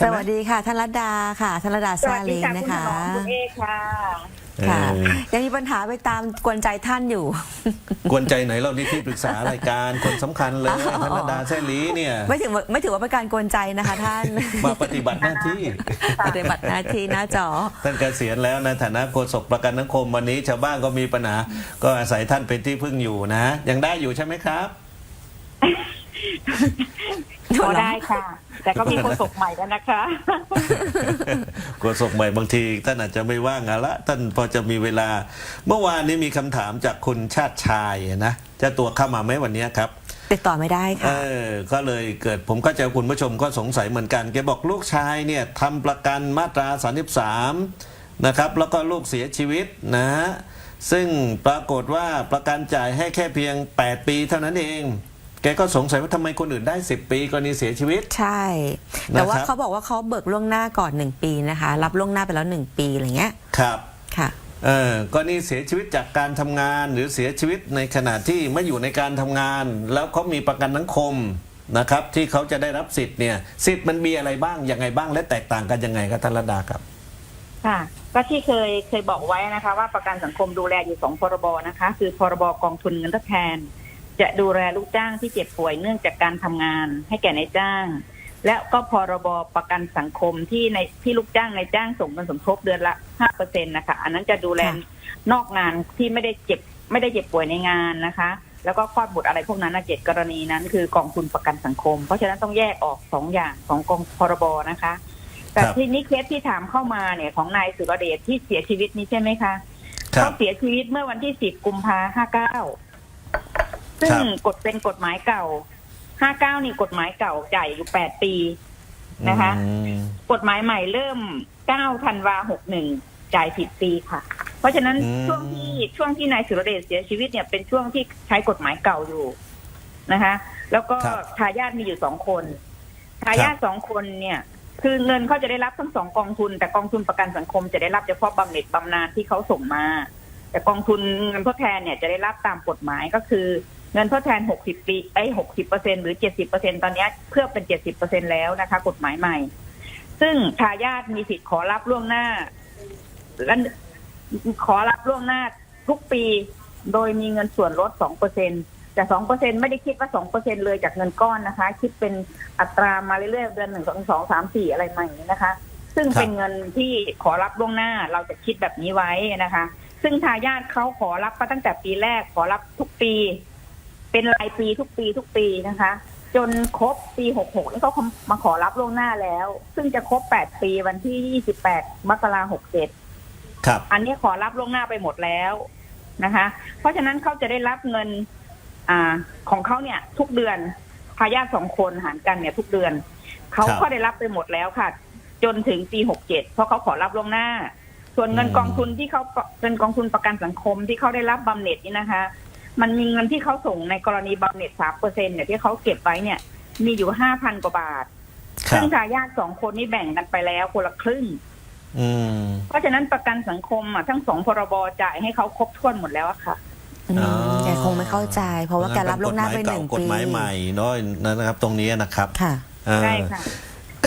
ช่สไหม วัสดีค่ะท่านรัตดาค่ะท่านรัตดาสซาวัสดีลิงค่ะนะคุณถคะนอมคุณเอค่ะ ค่ะ เออ ยังมีปัญหาไปตามกวนใจท่านอยู่ กวนใจไหนเรานี่ที่ปรึกษารายการคนสำคัญเลยอ๋อ ธนดาแซ่ลีเนี่ยไม่ถือว่าไม่ถือว่าเป็นการกวนใจนะคะท่าน มาปฏิบัติหน้าที่ ปฏิบัติหน้าที่หน้าจอ ท่านเกษียณแล้วในฐานะโฆษกประกันสังคมวันนี้ชาวบ้านก็มีปัญหา ก็อาศัยท่านเป็นที่พึ่งอยู่นะ ยังได้อยู่ใช่ไหมครับ พอได้ค่ะ แต่ก็มีคนศกใหม่แล้วนะคะโฆษกใหม่บางที ท่านอาจจะไม่ว่างอะละท่านพอจะมีเวลา เมื่อวานนี้มีคำถามจากคุณชาติชายนะเจะตัวเข้ามาไหมวันนี้ครับติดต่อไม่ได้เอค่ะอก็เลยเกิดผมก็เจอคุณผู้ชมก็สงสัยเหมือนกัน แกบอกลูกชายเนี่ยทำประกันมาตรา 33 นะครับ แล้วก็ลูกเสียชีวิตนะฮะซึ่งปรากฏว่าประกันจ่ายให้แค่เพียง 8 ปีเท่านั้นเอง แกก็สงสัยว่าทำไมคนอื่นได้ 10 ปีกรณีเสียชีวิต ใช่ แต่ว่านะครับ เขาบอกว่าเขาเบิกล่วงหน้าก่อนหนึ่งปีนะคะ รับล่วงหน้าไปแล้วหนึ่งปีอะไรเงี้ยครับค่ะ เออกรณีเสียชีวิตจากการทำงานหรือเสียชีวิตในขณะที่ไม่อยู่ในการทำงาน แล้วเขามีประกันสังคมนะครับ ที่เขาจะได้รับสิทธิ์เนี่ยสิทธิ์มันมีอะไรบ้างยังไงบ้างและแตกต่างกันยังไงครับท่านรดาครับ ค่ะ ก็ที่เคยเคยบอกไว้นะคะ ว่าประกันสังคมดูแลอยู่สองพรบนะคะ คือพรบกองทุนเงินทดแทน จะดูแลลูกจ้างที่เจ็บป่วยเนื่องจากการทำงานให้แก่นายจ้าง และก็พรบประกันสังคมที่ในที่ลูกจ้างนายจ้างส่งเงินสมทบเดือนละห้าเปอร์เซ็นต์นะคะ อันนั้นจะดูแลค่ะนอกงานที่ไม่ได้เจ็บไม่ได้เจ็บป่วยในงานนะคะ แล้วก็คลอดบุตรอะไรพวกนั้นนะเจ็ดกรณีนั้นคือกองทุนประกันสังคม เพราะฉะนั้นต้องแยกออกสองอย่างสองกองพรบนะคะ แต่ครับที่นี้เคสที่ถามเข้ามาเนี่ยของนายสุรเดชที่เสียชีวิตนี้ใช่ไหมคะครัเขาบเสียชีวิตเมื่อวันที่10กุมภาห้าเก้า ซึ่งครับกฎเป็นกฎหมายเก่า 59 นี่กฎหมายเก่าจ่ายอยู่ 8 ปีนะคะอืมกฎหมายใหม่เริ่ม 9 ธันวา 61 จ่าย10ปีค่ะ เพราะฉะนั้นอืมช่วงที่ช่วงที่นายสุรเดชเสียชีวิตเนี่ยเป็นช่วงที่ใช้กฎหมายเก่าอยู่นะคะ แล้วก็ครับทายาทมีอยู่สองคนทายาทสองคนเนี่ยคือเงินเขาจะได้รับทั้งสองกองทุน แต่กองทุนประกันสังคมจะได้รับเฉพาะบำเหน็จบำนาญที่เขาส่งมา แต่กองทุนเงินทดแทนเนี่ยจะได้รับตามกฎหมายก็คือ เงินทดแทน 60 ปีไอ้60เปอร์เซ็นหรือ 70เปอร์เซ็นตอนนี้เพื่อเป็น 70เปอร์เซ็นแล้วนะคะ กฎหมายใหม่ ซึ่งทายาทมีสิทธิ์ขอรับล่วงหน้าและขอรับล่วงหน้าทุกปี โดยมีเงินส่วนลด 2 เปอร์เซ็นแต่2เปอร์เซ็นไม่ได้คิดว่า2เปอร์เซ็นเลยจากเงินก้อนนะคะ คิดเป็นอัตรามาเรื่อยๆเดือนหนึ่งสองสองสามสี่อะไรมาอย่างนี้นะคะ ซึ่งเป็นเงินที่ขอรับล่วงหน้าเราจะคิดแบบนี้ไว้นะคะ ซึ่งทายาทเขาขอรับมาตั้งแต่ปีแรกขอรับทุกปี เป็นรายปีทุกปีทุกปีนะคะ จนครบปี 66 นี่เขามาขอรับล่วงหน้าแล้ว ซึ่งจะครบ 8 ปีวันที่ 28 มกราคม 67 ครับ อันนี้ขอรับล่วงหน้าไปหมดแล้วนะคะ เพราะฉะนั้นเขาจะได้รับเงินอ่าของเขาเนี่ย ทุกเดือนทายาทสองคนหารกันเนี่ยทุกเดือน เขาครับก็ได้รับไปหมดแล้วค่ะ จนถึงปีหกเจ็ดเพราะเขาขอรับล่วงหน้า ส่วนเงินอืมกองทุนที่เขาเป็นกองทุนประกันสังคมที่เขาได้รับบำเหน็จนี่นะคะ มันมีเงินที่เขาส่งในกรณีบำเหน็จสามเปอร์เซ็นเนี่ยที่เขาเก็บไว้เนี่ย มีอยู่ห้าพันกว่าบาทครัซึ่บงทายาทสองคนนี่แบ่งกันไปแล้วคนละครึ่งอืมเพราะฉะนั้นประกันสังคมอะทั้งสองพรบจ่ายให้เขาครบถ้วนหมดแล้วอะค่ะอืมอ๋อแกคงไม่เข้าใจ เพราะว่าแกรับล่วงหน้าไปหนึ่งกฎปีหมายใหม่เนาะนะครับ ตรงนี้นะครับ ค่ะอ่าใช่ค่ะ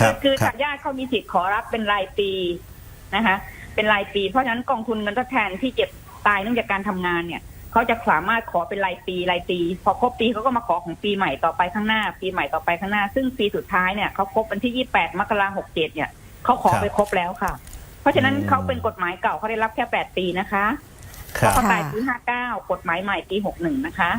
คคืรัอบคือครับทายาทเขามีสิทธิ์ขอรับเป็นรายปีนะคะ เป็นรายปี เพราะฉะนั้นกองทุนเงินทดแทนที่เจ็บตายเนื่องจากการทำงานเนี่ย เขาจะสามารถขอเป็นรายปีรายปี พอครบปีเขาก็มาขอของปีใหม่ต่อไปข้างหน้า ปีใหม่ต่อไปข้างหน้า ซึ่งปีสุดท้ายเนี่ยเขาครบวันที่28มกราคม67เนี่ยเขาขอไปครบแล้วค่ะ เพราะฉะนั้นเขาเป็นกฎหมายเก่าเขาได้รับแค่8ปีนะคะครับเขาตายปี59กฎหมายใหม่ปี61นะคะ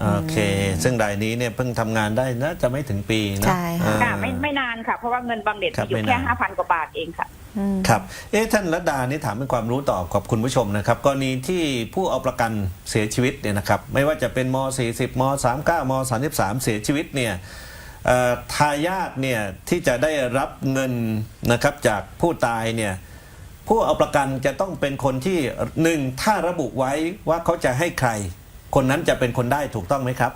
โอเค ซึ่งรายนี้เนี่ยเพิ่งทำงานได้น่าจะไม่ถึงปีนะใช่ค่ะอ่าค่ะไม่ไม่นานค่ะ เพราะว่าเงินบำเหน็จครับมีอยู่ไม่แค่นานห้าพันกว่าบาทเองค่ะอืม ครับ เอ๊ะท่านรัตดานี่ถามเป็นความรู้ต่อกับคุณผู้ชมนะครับกรณีที่ผู้เอาประกันเสียชีวิตเนี่ยนะครับ ไม่ว่าจะเป็นม 40 ม 39 ม 33 เสียชีวิตเนี่ยเอ่อทายาทเนี่ยที่จะได้รับเงินนะครับจากผู้ตายเนี่ยผู้เอาประกันจะต้องเป็นคนที่หนึ่งถ้าระบุไว้ว่าเขาจะให้ใคร คนนั้นจะเป็นคนได้ถูกต้องไหมครับ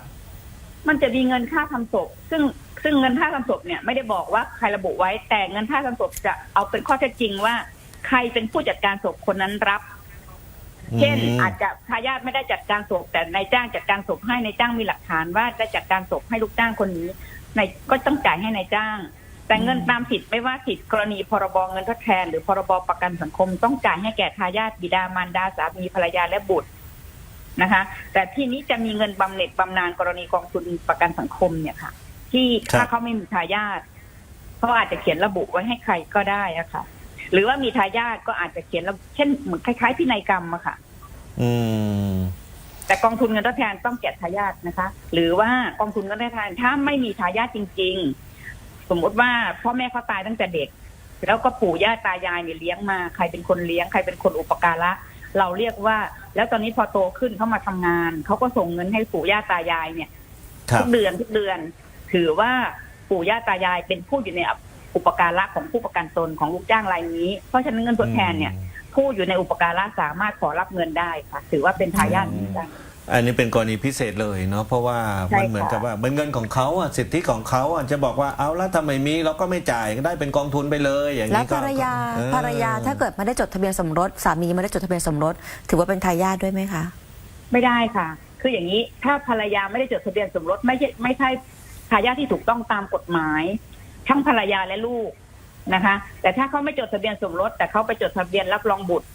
มันจะมีเงินค่าทำศพซึ่ง ซึ่งเงินค่าทำศพเนี่ยไม่ได้บอกว่าใครระบุไว้ แต่เงินค่าทำศพจะเอาเป็นข้อเท็จจริงว่า ใครเป็นผู้จัดการศพคนนั้นรับ เช่นอืม อาจจะทายาทไม่ได้จัดการศพแต่นายจ้างจัดการศพให้นายจ้างมีหลักฐานว่าได้จัดการศพให้ลูกจ้างคนนี้นายก็ต้องจ่ายให้นายจ้าง แต่เงินตามสิทธิ์ไม่ว่าสิทธิ์กรณีพรบเงินทดแทน หรือพรบประกันสังคม ต้องจ่ายให้แก่ทายาทบิดามารดาสามีภรรยาและบุตรนะคะ แต่ที่นี้จะมีเงินบำเหน็จบำนาญกรณีกองทุนประกันสังคมเนี่ยค่ะ ที่ครับ ถ้าเขาไม่มีทายาทเขาอาจจะเขียนระบุไว้ให้ใครก็ได้อะค่ะ หรือว่ามีทายาทก็อาจจะเขียนระบุเช่นเหมือนคล้ายๆพินัยกรรมอะค่ะ อืม แต่กองทุนเงินทดแทนต้องแก่ทายาทนะคะ หรือว่ากองทุนเงินทดแทนถ้าไม่มีทายาทจริง ๆ สมมุติว่าพ่อแม่เขาตายตั้งแต่เด็ก แล้วก็ปู่ย่าตายายเนี่ยเลี้ยงมา ใครเป็นคนเลี้ยงใครเป็นคนอุปการะเราเรียกว่า แล้วตอนนี้พอโตขึ้นเขามาทำงานเขาก็ส่งเงินให้ปู่ย่าตายายเนี่ย ครับ ทุกเดือนทุกเดือน ถือว่าปู่ย่าตายายเป็นผู้อยู่ในอุปการะของผู้ประกันตนของลูกจ้างรายนี้ เพราะฉะนั้นเงินทดแทนเนี่ย ผู้อยู่ในอุปการะสามารถขอรับเงินได้ค่ะ ถือว่าเป็นทายาทเหมือนกันอันนี้เป็นกรณีพิเศษเลยเนาะเพราะว่าใช่มันเหมือนค่ะกับว่าเป็นเงินของเขาอะสิทธิของเขาอะจะบอกว่าเอาละทำไมมีเราก็ไม่จ่ายก็ได้เป็นกองทุนไปเลยอย่างแล้วนี้ก็ภรรยาเออภรรยาถ้าเกิดไม่ได้จดทะเบียนสมรส สามีไม่ได้จดทะเบียนสมรส ถือว่าเป็นทายาทด้วยไหมคะ ไม่ได้ค่ะ คืออย่างนี้ถ้าภรรยาไม่ได้จดทะเบียนสมรสไม่ใช่ไม่ใช่ ทายาทที่ถูกต้องตามกฎหมาย ทั้งภรรยาและลูกนะคะ แต่ถ้าเขาไม่จดทะเบียนสมรส แต่เขาไปจดทะเบียนรับรองบุตร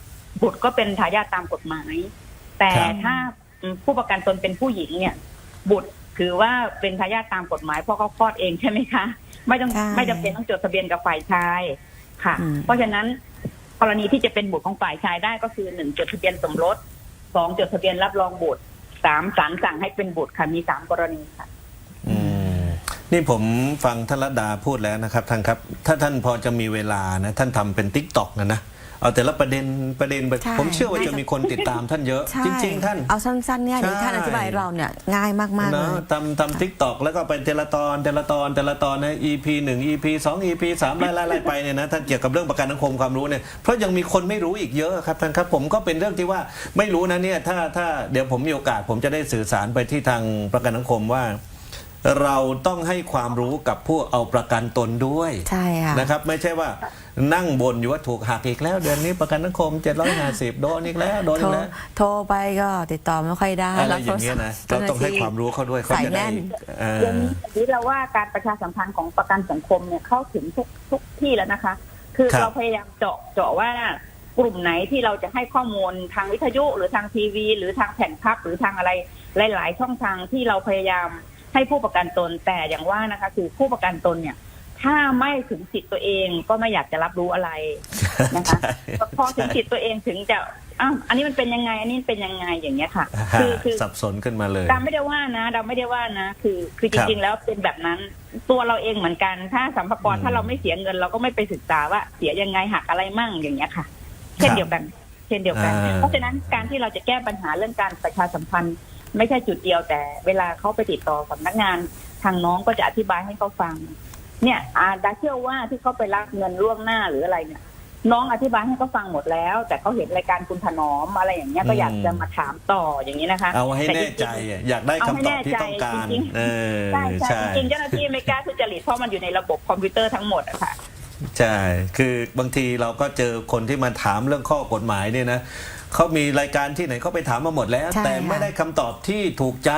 บุตรก็เป็นทายาทตามกฎหมาย แต่ครับถ้าผู้ประกันตนเป็นผู้หญิงเนี่ย บุตรถือว่าเป็นทายาทตามกฎหมายเพราะเขาคลอดเองใช่ไหมคะ ไม่ต้องใช่ไม่จำเป็นต้องจดทะเบียนกับฝ่ายชายค่ะอืมเพราะฉะนั้นกรณีที่จะเป็นบุตรของฝ่ายชายได้ก็คือหนึ่งจดทะเบียนสมรสสองจดทะเบียนรับรองบุตรสามศาลสั่งให้เป็นบุตรค่ะมีสามกรณีค่ะอืม นี่ผมฟังท่านรัตดาพูดแล้วนะครับท่านครับ ถ้าท่านพอจะมีเวลานะท่านทำเป็นติ๊กต็อกนะนะเอาแต่ละประเด็นประเด็นไปใช่ผมเชื่อว่าจะมีคนติดตามท่านเยอะใช่จริง ๆ ท่าน เอาสั้นๆเนี่ยเดี๋ยวใช่ท่านอธิบายเราเนี่ยง่ายมากๆเลเนาะยทำทำทิกตอกแล้วก็เป็นเทละตอนเทละตอนเทละตอนนะ EP หนึ่ง EP สอง EP สามไล่ไล่ไล่ไปเนี่ยนะท่านเกี่ยวกับเรื่องประกันสังคมความรู้เนี่ยเพราะยังมีคนไม่รู้อีกเยอะครับท่านครับผมก็เป็นเรื่องที่ว่าไม่รู้นะเนี่ยถ้าถ้าเดี๋ยวผมมีโอกาสผมจะได้สื่อสารไปที่ทางประกันสังคมว่า เราต้องให้ความรู้กับผู้เอาประกันตนด้วยใช่ค่ะนะครับ ไม่ใช่ว่านั่งบนอยู่ว่าถูกหักอีกแล้ว เดือนนี้ประกันสังคม 750 โดนอีกแล้วโดนโทอีรกแล้ว โทรไปก็ติดต่อไม่ค่อยได้อะไรรับอโทย่างเงี้ยนะศัเราพท์ต้องให้ความรู้เขาด้วยเขาสายจะแน่ได้นเอ่อเดี๋ยวนี้นี้เราว่าการประชาสัมพันธ์ของประกันสังคมเนี่ยเข้าถึงทุกทุกที่แล้วนะคะ คือครับเราพยายามเจาะเจาะว่ากลุ่มไหนที่เราจะให้ข้อมูลทางวิทยุหรือทางทีวี หรือทางแผ่นพับหรือทางอะไรหลาย ๆ ช่องทางที่เราพยายาม ให้ผู้ประกันตนแต่อย่างว่านะคะ คือผู้ประกันตนเนี่ย ถ้าไม่ถึงสิทธิ์ตัวเองก็ไม่อยากจะรับรู้อะไรนะคะใช่พอถึงสิทธิ์ตัวเองถึงจะอ้าวอันนี้มันเป็นยังไง อันนี้เป็นยังไงอย่างเงี้ยค่ะฮะคือคือสับสนขึ้นมาเลยดาไม่ได้ว่านะดาไม่ได้ว่านะ คือคือจครับริงๆแล้วเป็นแบบนั้น ตัวเราเองเหมือนกัน ถ้าสัมภากระอืมถ้าเราไม่เสียเงิน เราก็ไม่ไปศึกษาว่าเสียยังไงหักอะไรมั่งอย่างเงี้ยค่ะ เช่นเดียวกัน เช่นเดียวกันอ่าเพราะฉะนั้นการที่เราจะแก้ปัญหาเรื่องการประชาสัมพันธ์ ไม่ใช่จุดเดียวแต่เวลาเขาไปติดต่อสำนักงานทางน้องก็จะอธิบายให้เขาฟัง เนี่ย อาดาเชื่อว่าที่เขาไปรับเงินล่วงหน้าหรืออะไรเนี่ย น้องอธิบายให้เขาฟังหมดแล้ว แต่เขาเห็นรายการคุณถนอมอะไรอย่างเงี้ยก็อยากจะมาถามต่ออย่างนี้นะคะ เอาให้ต่แน่จริงๆใจอะอยากได้เอาคำให้ตอบที่แน่ใจต้องการจริงๆเออใช่ใช่ใช่จริงๆเจ้าหน้าที่ไม่กล้าทุจริตเพราะมันอยู่ในระบบคอมพิวเตอร์ทั้งหมดอะค่ะใช่ คือบางทีเราก็เจอคนที่มาถามเรื่องข้อกฎหมายเนี่ยนะ เขามีรายการที่ไหนเขาไปถามมาหมดแล้ว ใช่แต่ไม่ค่ะ ได้คำตอบที่ถูกใจ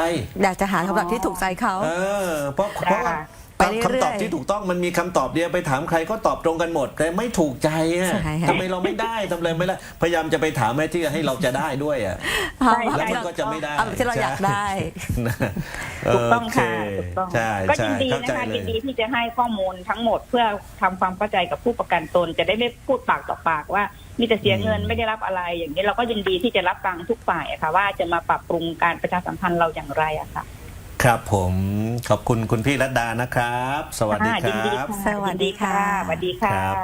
อยากจะหาคำตอบที่ถูกใจเขา เออเพราะเพราะว่าไป เรื่อยๆคำตอบที่ถูกต้องมันมีคำตอบเดียวไปถามใครก็ตอบตรงกันหมด แต่ไม่ถูกใจอะใช่ค่ะทำไมเราไม่ได้ทำไมไม่ได้พยายามจะไปถามให้ที่ให้เราจะได้ด้วยอะเอาใช่แล้วใช่มันก็จะไม่ได้เอาแบบที่เราอยากได้นะถูกต้องค่ะโเถูกต้องใช่ก็ใช่ยินดีเข้านะใจคะเลยิยนดีที่จะให้ข้อมูลทั้งหมดเพื่อทำความเข้าใจกับผู้ประกันตน จะได้ไม่พูดปากต่อปากว่ามีแต่เสียเงินอืมไม่ได้รับอะไรอย่างนี้เราก็ยินดีที่จะรับฟังทุกฝ่ายอะค่ะว่าจะมาปรับปรุงการประชาสัมพันธ์เราอย่างไรอะค่ะ ครับผมขอบคุณคุณพี่รัตดานะครับ สวัสดีค่ะคยินดีรับค่ะสวัสดีค่ะ สวัสดีค่ะครับ